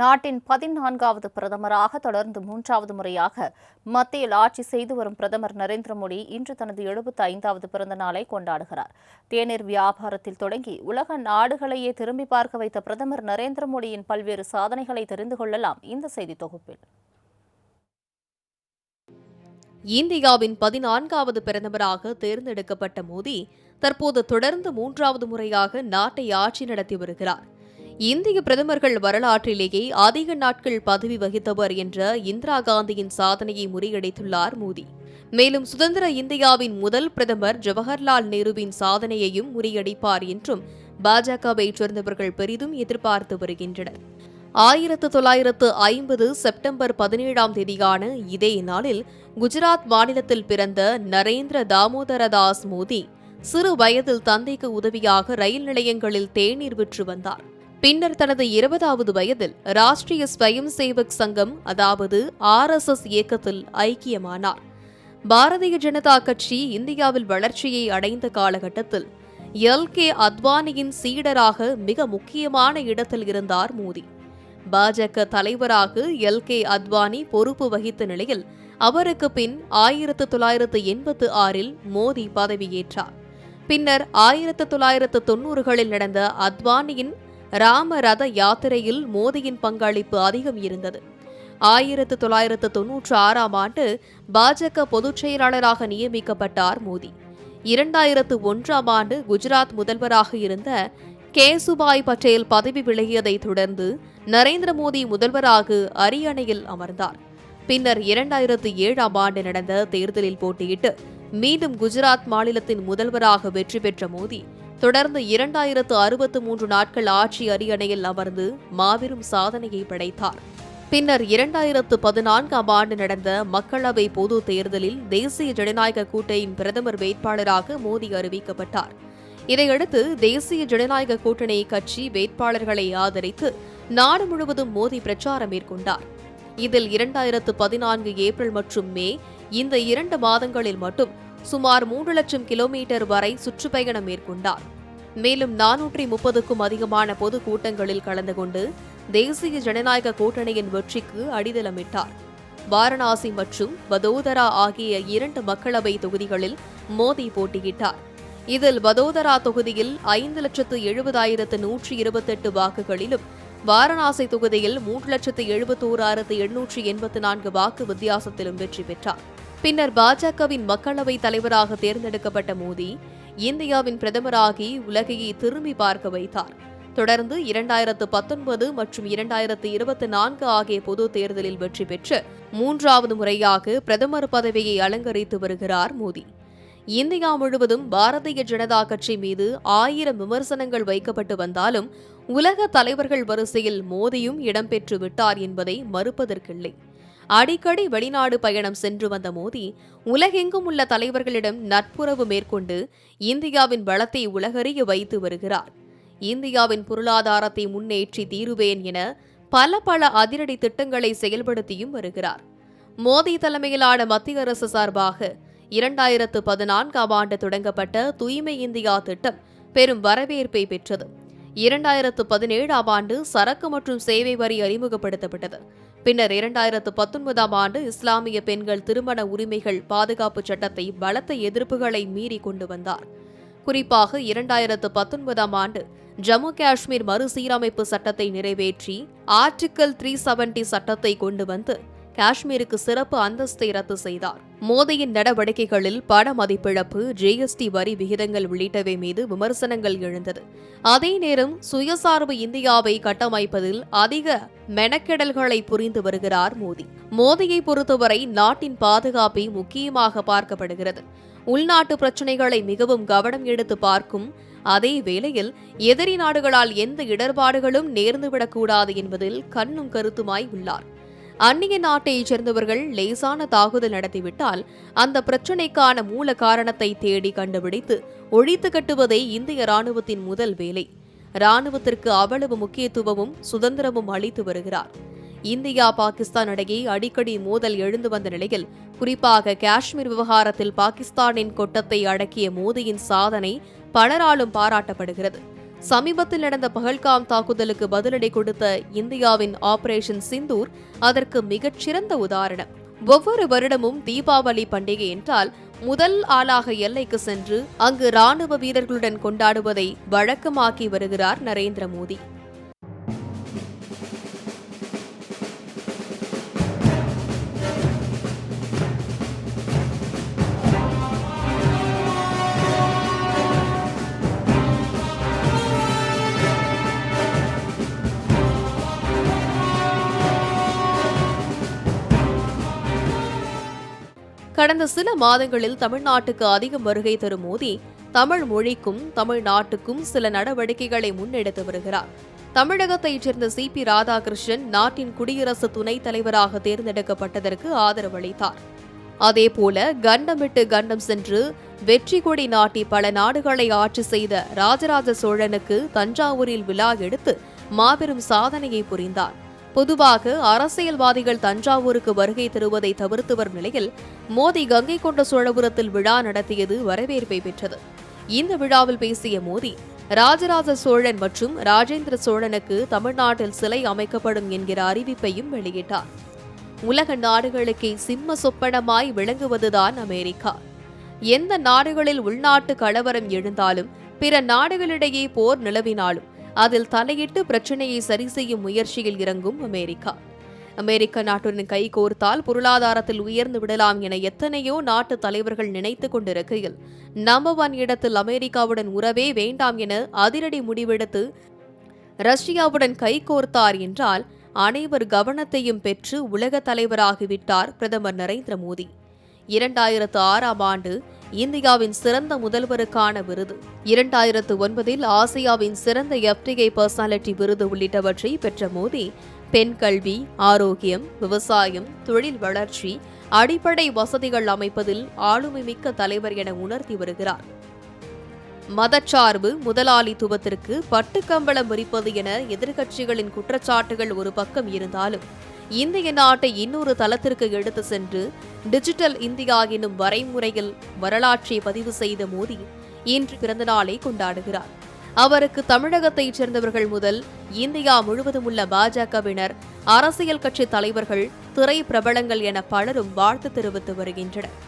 நாட்டின் பதினான்காவது பிரதமராக தொடர்ந்து மூன்றாவது முறையாக மத்தியில் ஆட்சி செய்து வரும் பிரதமர் நரேந்திர மோடி இன்று தனது எழுபத்தி ஐந்தாவது பிறந்த நாளை கொண்டாடுகிறார். தேநீர் வியாபாரத்தில் தொடங்கி உலக நாடுகளையே திரும்பி பார்க்க வைத்த பிரதமர் நரேந்திர மோடியின் பல்வேறு சாதனைகளை தெரிந்து கொள்ளலாம் இந்த செய்தி தொகுப்பில். இந்தியாவின் பதினான்காவது பிரதமராக தேர்ந்தெடுக்கப்பட்ட மோடி தற்போது தொடர்ந்து மூன்றாவது முறையாக நாட்டை ஆட்சி நடத்தி வருகிறார். இந்திய பிரதமர்கள் வரலாற்றிலேயே அதிக நாட்கள் பதவி வகித்தவர் என்ற இந்திரா காந்தியின் சாதனையை முறியடித்துள்ளார் மோடி. மேலும் சுதந்திர இந்தியாவின் முதல் பிரதமர் ஜவஹர்லால் நேருவின் சாதனையையும் முறியடிப்பார் என்றும் பாஜகவை சேர்ந்தவர்கள் பெரிதும் எதிர்பார்த்து வருகின்றனர். ஆயிரத்து தொள்ளாயிரத்து ஐம்பது செப்டம்பர் பதினேழாம் தேதியான இதே நாளில் குஜராத் மாநிலத்தில் பிறந்த நரேந்திர தாமோதரதாஸ் மோடி சிறு வயதில் தந்தைக்கு உதவியாக ரயில் நிலையங்களில் தேநீர் விற்று வந்தார். பின்னர் தனது இருபதாவது வயதில் ராஷ்டிரிய ஸ்வயம் சேவக் சங்கம் அதாவது ஆர் எஸ் எஸ் இயக்கத்தில் ஐக்கியமானார். பாரதிய ஜனதா கட்சி இந்தியாவில் வளர்ச்சியை அடைந்த காலகட்டத்தில் எல். கே. அத்வானியின் சீடராக மிக முக்கியமான இடத்தில் இருந்தார் மோடி. பாஜக தலைவராக எல். கே. அத்வானி பொறுப்பு வகித்த நிலையில் அவருக்கு பின் ஆயிரத்து தொள்ளாயிரத்து எண்பத்து ஆறில் மோடி பதவியேற்றார். பின்னர் ஆயிரத்து தொள்ளாயிரத்து தொன்னூறுகளில் நடந்த அத்வானியின் ராம ரத யாத்திரையில் மோடியின் பங்களிப்பு அதிகம் இருந்தது. ஆயிரத்து தொள்ளாயிரத்து தொன்னூற்று ஆறாம் ஆண்டு பாஜக பொதுச் செயலாளராக நியமிக்கப்பட்டார் மோடி இரண்டாயிரத்து ஒன்றாம் ஆண்டு குஜராத் முதல்வராக இருந்த கேசுபாய் பட்டேல் பதவி விலகியதை தொடர்ந்து நரேந்திர மோடி முதல்வராக அரியணையில் அமர்ந்தார். பின்னர் இரண்டாயிரத்து ஏழாம் ஆண்டு நடந்த தேர்தலில் போட்டியிட்டு மீண்டும் குஜராத் மாநிலத்தின் முதல்வராக வெற்றி பெற்ற மோடி தொடர்ந்து இரண்டாயிரத்து அறுபத்து மூன்று நாட்கள் ஆட்சி அரியணையில் அமர்ந்து மாபெரும் சாதனையை படைத்தார். பின்னர் இரண்டாயிரத்து பதினான்காம் ஆண்டு நடந்த மக்களவை பொது தேர்தலில் தேசிய ஜனநாயக கூட்டணியின் பிரதமர் வேட்பாளராக மோடி அறிவிக்கப்பட்டார். இதையடுத்து தேசிய ஜனநாயக கூட்டணி கட்சி வேட்பாளர்களை ஆதரித்து நாடு முழுவதும் மோடி பிரச்சாரம் மேற்கொண்டார். இதில் இரண்டாயிரத்து பதினான்கு ஏப்ரல் மற்றும் மே இந்த இரண்டு மாதங்களில் மட்டும் சுமார் மூன்று லட்சம் கிலோமீட்டர் வரை சுற்றுப்பயணம் மேற்கொண்டார். மேலும் நானூற்றி முப்பதுக்கும் அதிகமான பொது கூட்டங்களில் கலந்து கொண்டு தேசிய ஜனநாயக கூட்டணியின் வெற்றிக்கு அடித்தளமிட்டார் வாரணாசி மற்றும் வதோதரா ஆகிய இரண்டு மக்களவை தொகுதிகளில் மோடி போட்டியிட்டார். இதில் வதோதரா தொகுதியில் ஐந்து லட்சத்து எழுபதாயிரத்து நூற்றி இருபத்தெட்டு வாக்குகளிலும் வாரணாசி தொகுதியில் மூன்று லட்சத்து எழுபத்தோராயிரத்து எண்ணூற்றி எண்பத்து நான்கு வாக்கு வித்தியாசத்திலும் வெற்றி பெற்றார். பின்னர் பாஜகவின் மக்களவைத் தலைவராக தேர்ந்தெடுக்கப்பட்ட மோடி இந்தியாவின் பிரதமராகி உலகையை திரும்பி பார்க்க வைத்தார். தொடர்ந்து இரண்டாயிரத்து பத்தொன்பது மற்றும் இரண்டாயிரத்து இருபத்தி நான்கு ஆகிய பொது தேர்தலில் வெற்றி பெற்று மூன்றாவது முறையாக பிரதமர் பதவியை அலங்கரித்து வருகிறார் மோடி. இந்தியா முழுவதும் பாரதிய ஜனதா கட்சி மீது ஆயிரம் விமர்சனங்கள் வைக்கப்பட்டு வந்தாலும் உலக தலைவர்கள் வரிசையில் மோடியும் இடம்பெற்று விட்டார் என்பதை மறுப்பதற்கில்லை. அடிக்கடி வெளிநாடு பயணம் சென்று வந்த மோடி உலகெங்கும் உள்ள தலைவர்களிடம் நட்புறவு மேற்கொண்டு இந்தியாவின் வளத்தை உலகறிய வைத்து வருகிறார். இந்தியாவின் பொருளாதாரத்தை முன்னேற்றி தீருவேன் என பல பல அதிரடி திட்டங்களை செயல்படுத்தியும் வருகிறார். மோடி தலைமையிலான மத்திய அரசு சார்பாக இரண்டாயிரத்து பதினான்காம் ஆண்டு தொடங்கப்பட்ட தூய்மை இந்தியா திட்டம் பெரும் வரவேற்பை பெற்றது. இரண்டாயிரத்து பதினேழாம் ஆண்டு சரக்கு மற்றும் சேவை வரி அறிமுகப்படுத்தப்பட்டது. பின்னர் இரண்டாயிரத்து பத்தொன்பதாம் ஆண்டு இஸ்லாமிய பெண்கள் திருமண உரிமைகள் பாதுகாப்பு சட்டத்தை பலத்த எதிர்ப்புகளை மீறி கொண்டு வந்தார். குறிப்பாக இரண்டாயிரத்து பத்தொன்பதாம் ஆண்டு ஜம்மு காஷ்மீர் மறுசீரமைப்பு சட்டத்தை நிறைவேற்றி ஆர்டிக்கல் த்ரீ செவன்டி சட்டத்தை கொண்டு வந்து காஷ்மீருக்கு சிறப்பு அந்தஸ்தை ரத்து செய்தார். மோடியின் நடவடிக்கைகளில் பண மதிப்பிழப்பு ஜிஎஸ்டி வரி விகிதங்கள் உள்ளிட்டவை மீது விமர்சனங்கள் எழுந்தது. அதே நேரம் சுயசார்பு இந்தியாவை கட்டமைப்பதில் அதிக மெனக்கெடல்களை புரிந்து வருகிறார் மோடி மோடியை பொறுத்தவரை நாட்டின் பாதுகாப்பை முக்கியமாக பார்க்கப்படுகிறது. உள்நாட்டு பிரச்சினைகளை மிகவும் கவனம் எடுத்து பார்க்கும் அதே வேளையில் எதிரி நாடுகளால் எந்த இடர்பாடுகளும் நேர்ந்துவிடக்கூடாது என்பதில் கண்ணும் கருத்துமாய் உள்ளார். அந்நிய நாட்டைச் சேர்ந்தவர்கள் லேசான தாக்குதல் நடத்திவிட்டால் அந்த பிரச்சினைக்கான மூல காரணத்தை தேடி கண்டுபிடித்து ஒழித்து கட்டுவதே இந்திய ராணுவத்தின் முதல் வேலை. ராணுவத்திற்கு அவ்வளவு முக்கியத்துவமும் சுதந்திரமும் அளித்து வருகிறார். இந்தியா பாகிஸ்தான் இடையே அடிக்கடி மோதல் எழுந்து வந்த நிலையில் குறிப்பாக காஷ்மீர் விவகாரத்தில் பாகிஸ்தானின் கொட்டத்தை அடக்கிய மோதியின் சாதனை பலராலும் பாராட்டப்படுகிறது. சமீபத்தில் நடந்த பகல்காம் தாக்குதலுக்கு பதிலடி கொடுத்த இந்தியாவின் ஆபரேஷன் சிந்தூர் அதற்கு மிகச்சிறந்த உதாரணம். ஒவ்வொரு வருடமும் தீபாவளி பண்டிகை என்றால் முதல் ஆளாக எல்லைக்கு சென்று அங்கு ராணுவ வீரர்களுடன் கொண்டாடுவதை வழக்கமாக்கி வருகிறார் நரேந்திர மோடி. கடந்த சில மாதங்களில் தமிழ்நாட்டுக்கு அதிகம் வருகை தரும் மோடி தமிழ் மொழிக்கும் தமிழ்நாட்டுக்கும் சில நடவடிக்கைகளை முன்னெடுத்து வருகிறார். தமிழகத்தைச் சேர்ந்த சி. பி. ராதாகிருஷ்ணன் நாட்டின் குடியரசு துணைத் தலைவராக தேர்ந்தெடுக்கப்பட்டதற்கு ஆதரவு அளித்தார். அதேபோல கண்டமிட்டு கண்டம் சென்று வெற்றி கொடி நாட்டி பல நாடுகளை ஆட்சி செய்த ராஜராஜ சோழனுக்கு தஞ்சாவூரில் விழா எடுத்து மாபெரும் சாதனையை புரிந்தார். பொதுவாக அரசியல்வாதிகள் தஞ்சாவூருக்கு வருகை தருவதை தவிர்த்து வரும் நிலையில் மோடி கங்கை கொண்ட சோழபுரத்தில் விழா நடத்தியது வரவேற்பை பெற்றது. இந்த விழாவில் பேசிய மோடி ராஜராஜ சோழன் மற்றும் ராஜேந்திர சோழனுக்கு தமிழ்நாட்டில் சிலை அமைக்கப்படும் என்கிற அறிவிப்பையும் வெளியிட்டார். உலக நாடுகளுக்கே சிம்ம சொப்பனமாய் விளங்குவதுதான் அமெரிக்கா. எந்த நாடுகளில் உள்நாட்டு கலவரம் எழுந்தாலும் பிற நாடுகளிடையே போர் நிலவினாலும் அதில் தலையிட்டு பிரச்சனையை சரி செய்யும் முயற்சியில் இறங்கும் அமெரிக்கா. அமெரிக்க நாட்டுடன் கைகோர்த்தால் பொருளாதாரத்தில் உயர்ந்து விடலாம் என எத்தனையோ நாட்டு தலைவர்கள் நினைத்துக் கொண்டிருக்கையில் நம்பர் ஒன் இடத்தில் அமெரிக்காவுடன் உறவே வேண்டாம் என அதிரடி முடிவெடுத்து ரஷ்யாவுடன் கைகோர்த்தார் என்றால் அனைவர் கவனத்தையும் பெற்று உலக தலைவராகிவிட்டார் பிரதமர் நரேந்திர மோடி. இரண்டாயிரத்து ஆறாம் ஆண்டு இந்தியாவின் சிறந்த முதல்வருக்கான விருது. இரண்டாயிரத்து ஒன்பதில் ஆசியாவின் சிறந்த எஃப்டிஐ பர்சனாலிட்டி விருது உள்ளிட்டவற்றை பெற்ற மோடி பெண் கல்வி ஆரோக்கியம் விவசாயம் தொழில் வளர்ச்சி அடிப்படை வசதிகள் அமைப்பதில் ஆளுமை மிக்க தலைவர் என உணர்த்தி வருகிறார். மதச்சார்பு முதலாளித்துவத்திற்கு பட்டுக்கம்பளம் விரிப்பது என எதிர்க்கட்சிகளின் குற்றச்சாட்டுகள் ஒரு பக்கம் இருந்தாலும் இந்திய நாட்டை இன்னொரு தளத்திற்கு எடுத்து சென்று டிஜிட்டல் இந்தியா எனும் வரைமுறையில் வரலாற்றை பதிவு செய்த மோடி இன்று பிறந்தநாளை கொண்டாடுகிறார். அவருக்கு தமிழகத்தைச் சேர்ந்தவர்கள் முதல் இந்தியா முழுவதும் உள்ள பாஜகவினர் அரசியல் கட்சி தலைவர்கள் திரை பிரபலங்கள் என பலரும் வாழ்த்து தெரிவித்து வருகின்றனர்.